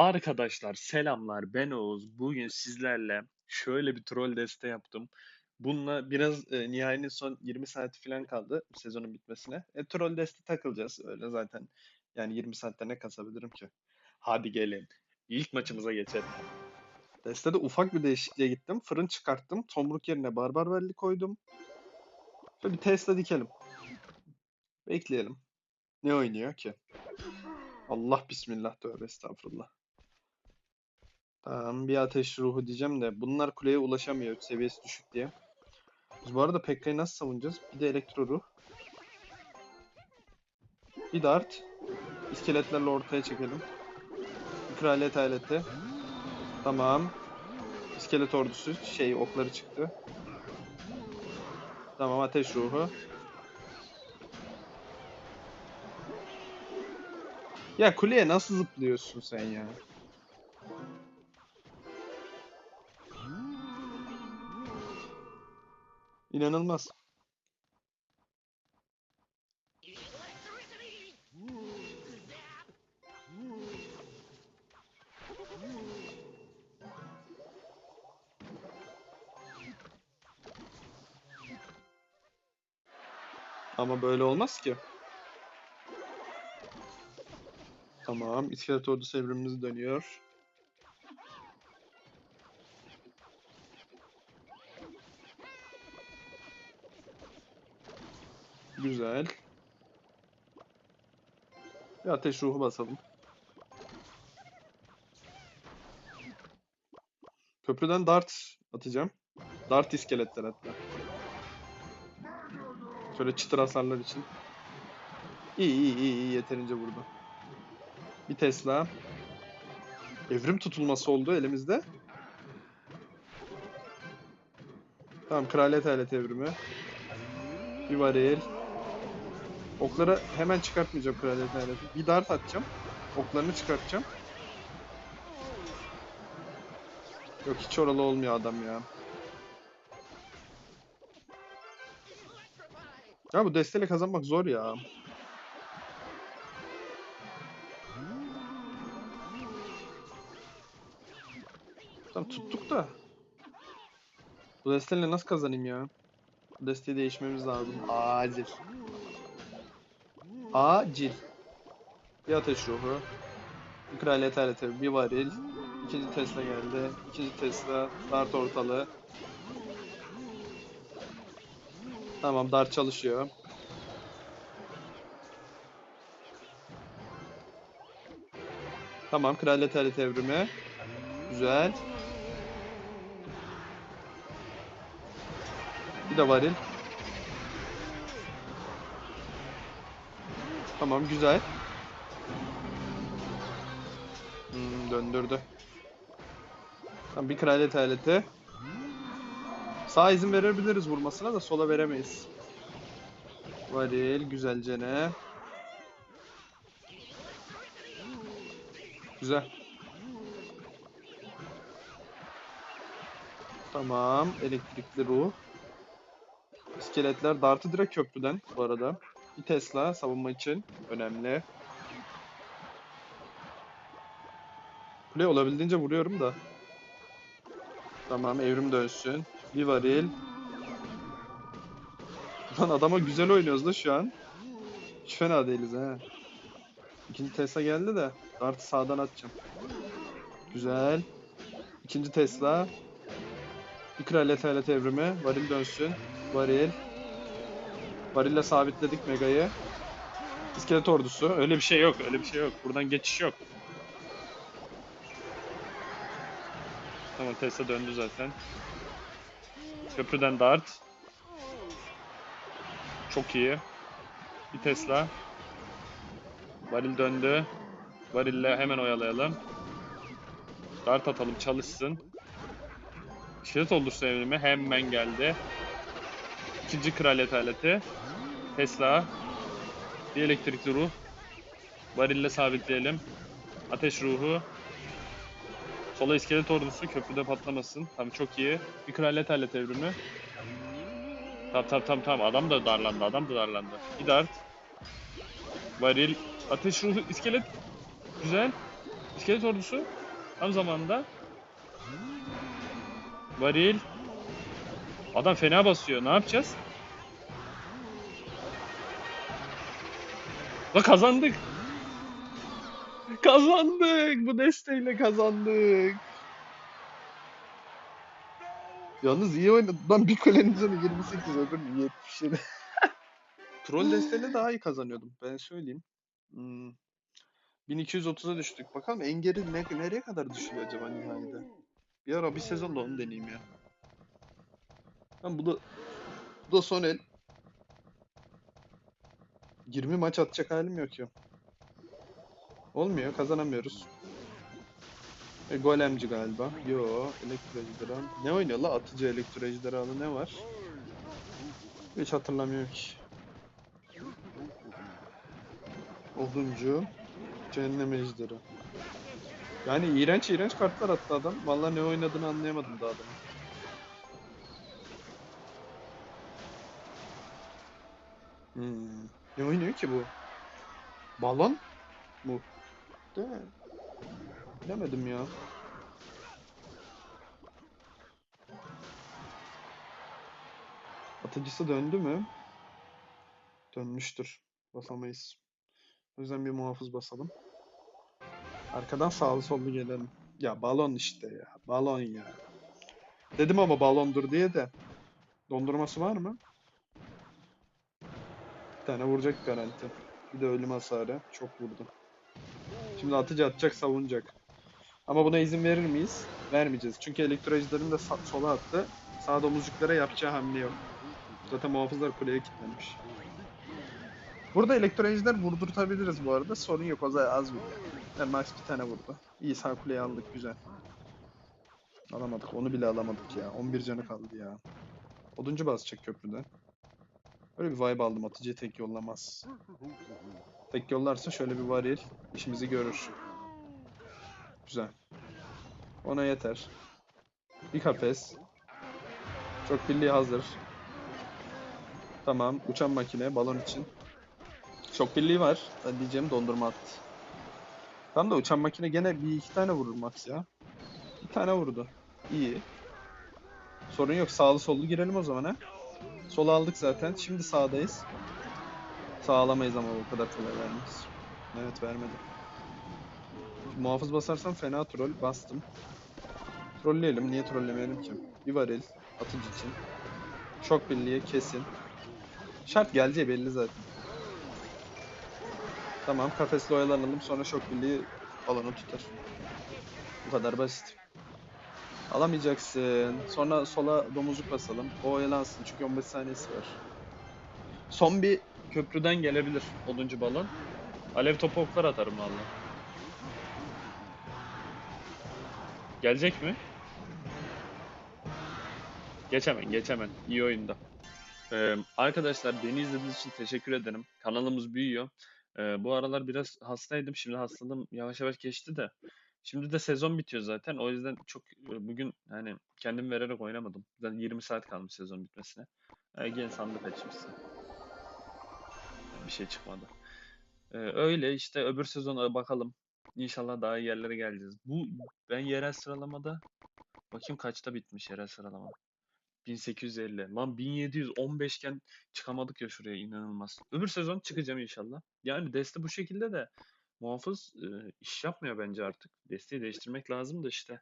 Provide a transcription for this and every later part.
Arkadaşlar selamlar ben Oğuz. Bugün sizlerle şöyle bir troll deste yaptım. Bununla biraz e, Nihai'nin son 20 saati falan kaldı sezonun bitmesine. E, troll deste takılacağız öyle zaten. Yani 20 saatte ne kasabilirim ki? Hadi gelin. İlk maçımıza geçelim. Destede ufak bir değişikliğe gittim. Fırın çıkarttım. Tomruk yerine barbar belli koydum. Ve bir Tesla dikelim. Bekleyelim. Ne oynuyor ki? Allah bismillah tövbe estağfurullah. Tamam bir ateş ruhu diyeceğim de bunlar kuleye ulaşamıyor seviyesi düşük diye. Biz bu arada Pekka'yı nasıl savunacağız? Bir de elektro ruh. Bir dart. İskeletlerle ortaya çekelim. Bir kraliyet aleti. Tamam. İskelet ordusu şey okları çıktı. Tamam ateş ruhu. Ya kuleye nasıl zıplıyorsun sen ya? İnanılmaz. Ama böyle olmaz ki. Tamam, iskelet ordusu evrimimiz dönüyor. Güzel. Bir ateş ruhu basalım. Köprüden dart atacağım. Dart iskeletler hatta. Şöyle çıtır hasarlar için. İyi iyi iyi iyi yeterince vurdu. Bir Tesla. Evrim tutulması oldu elimizde. Tamam kraliyet alet evrimi. Bir varil. Okları hemen çıkartmayacağım kraliyet aleti. Bir dart atacağım. Oklarını çıkartacağım. Yok hiç oralı olmuyor adam ya. Ya bu desteyle kazanmak zor ya. Tamam tuttuk da. Bu desteyle nasıl kazanayım ya? Bu desteği değişmemiz lazım. Acil. Acil. Bir ateş ruhu. Bir kraliyet aleti. Bir varil. İkinci Tesla geldi. İkinci Tesla. Dart ortalığı. Tamam dart çalışıyor. Tamam kraliyet aleti evrimi. Güzel. Bir de varil. Tamam güzel. Hmm, döndürdü. Tamam bir kraliyet aleti. Sağ izin verebiliriz vurmasına da sola veremeyiz. Varil güzelce ne? Güzel. Tamam elektrikli ruh. İskeletler dartı direkt köprüden bu arada. Bir Tesla savunma için önemli. Kule olabildiğince vuruyorum da. Tamam evrim dönsün. Bir varil. Lan adama güzel oynuyoruz da şu an. Hiç fena değiliz ha. İkinci Tesla geldi de. Dart'ı sağdan atacağım. Güzel. İkinci Tesla. Bir kraliyet alet evrimi. Varil dönsün. Varil. Varille sabitledik Mega'yı. İskelet ordusu. Öyle bir şey yok. Öyle bir şey yok. Buradan geçiş yok. Tamam Tesla döndü zaten. Köprüden dart. Çok iyi. Bir Tesla. Varil döndü. Varille hemen oyalayalım. Dart atalım çalışsın. İskelet olursa evrimi hemen geldi. İkinci kraliyet aleti. Tesla. Bir elektrikli ruh. Varille sabitleyelim. Ateş ruhu. Sola iskelet ordusu köprüde patlamasın. Tamam çok iyi. Bir kraliyet alet evrimi. Tamam tamam tamam tamam. Adam da darlandı. Adam da darlandı. Bir dart. Varil. Ateş ruhu iskelet. Güzel. İskelet ordusu tam zamanında. Varil. Adam fena basıyor. Ne yapacağız? La kazandık. Kazandık. Bu desteğiyle kazandık. Yalnız iyi oynadı. Lan bir kulenin canı 28 öbürünün 77. Troll desteğiyle daha iyi kazanıyordum. Ben söyleyeyim. Hmm. 1230'a düştük. Bakalım engeri ne, nereye kadar düşüyor acaba nihayede? Bir ara bir sezonda onu deneyeyim ya. Lan bu da bu da son el. 20 maç atacak halim yok ya. Olmuyor, kazanamıyoruz. E, golemci galiba. Yo, elektrojidran. Ne oynuyor la? Atıcı elektrojidranı ne var? Hiç hatırlamıyorum ki. Oduncu. Cehennem ejderi. Yani iğrenç iğrenç kartlar attı adam. Vallahi ne oynadığını anlayamadım daha adamın. Hmm. Ne oynuyor ki bu? Balon mu? Değil mi? Bilemedim ya. Atıcısı döndü mü? Dönmüştür. Basamayız. O yüzden bir muhafız basalım. Arkadan sağlı sollu gelelim. Ya balon işte ya. Balon ya. Dedim ama balondur diye de. Dondurması var mı? Bir tane vuracak garanti. Bir de ölüm hasarı. Çok vurdu. Şimdi atıcı atacak savunacak. Ama buna izin verir miyiz? Vermeyeceğiz. Çünkü elektrojların da sa- sola attı. Sağ domuzcuklara yapacağı hamle yok. Zaten muhafızlar kuleye kilitlenmiş. Burada elektrojler vurdurtabiliriz bu arada. Sorun yok. O zaman az vuruyor. Yani max bir tane vurdu. İyi sağ kuleyi aldık. Güzel. Alamadık. Onu bile alamadık ya. 11 canı kaldı ya. Oduncu basacak köprüden. Böyle bir vibe aldım. Atıcıya tek yollamaz. Tek yollarsa şöyle bir varil işimizi görür. Güzel. Ona yeter. Bir kafes. Çok birliği hazır. Tamam. Uçan makine balon için. Çok birliği var. Ben diyeceğim dondurma attı. Tam da uçan makine gene bir iki tane vurur max ya. Bir tane vurdu. İyi. Sorun yok. Sağlı sollu girelim o zaman ha. Solu aldık zaten. Şimdi sağdayız. Sağ alamayız ama o kadar kolay vermez. Evet vermedi. Muhafız basarsam fena troll bastım. Trolleyelim. Niye trollemeyelim ki? Bir varil. Atıcı için. Şok birliği kesin. Şart geleceği belli zaten. Tamam kafesle oyalanalım sonra şok birliği alanı tutar. Bu kadar basit. Alamayacaksın. Sonra sola domuzluk basalım. O oyalansın çünkü 15 saniyesi var. Son bir köprüden gelebilir oduncu balon. Alev topu oklar atarım valla. Gelecek mi? Geç hemen. İyi oyunda. Ee, arkadaşlar beni izlediğiniz için teşekkür ederim. Kanalımız büyüyor. Ee, bu aralar biraz hastaydım. Şimdi hastalığım yavaş yavaş geçti de. Şimdi de sezon bitiyor zaten. O yüzden çok e, bugün hani kendim vererek oynamadım. Zaten 20 saat kalmış sezon bitmesine. Ee, gene sandık açmışsın. Bir şey çıkmadı. Ee, öyle işte öbür sezona bakalım. İnşallah daha iyi yerlere geleceğiz. Bu ben yerel sıralamada bakayım kaçta bitmiş yerel sıralama. 1850. Lan 1715 iken çıkamadık ya şuraya inanılmaz. Öbür sezon çıkacağım inşallah. Yani deste bu şekilde de muhafız e, iş yapmıyor bence artık. Desteği değiştirmek lazım da işte.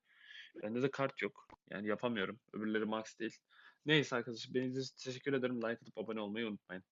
Bende de kart yok. Yani yapamıyorum. Öbürleri max değil. Neyse arkadaşlar beni teşekkür ederim. Like atıp abone olmayı unutmayın.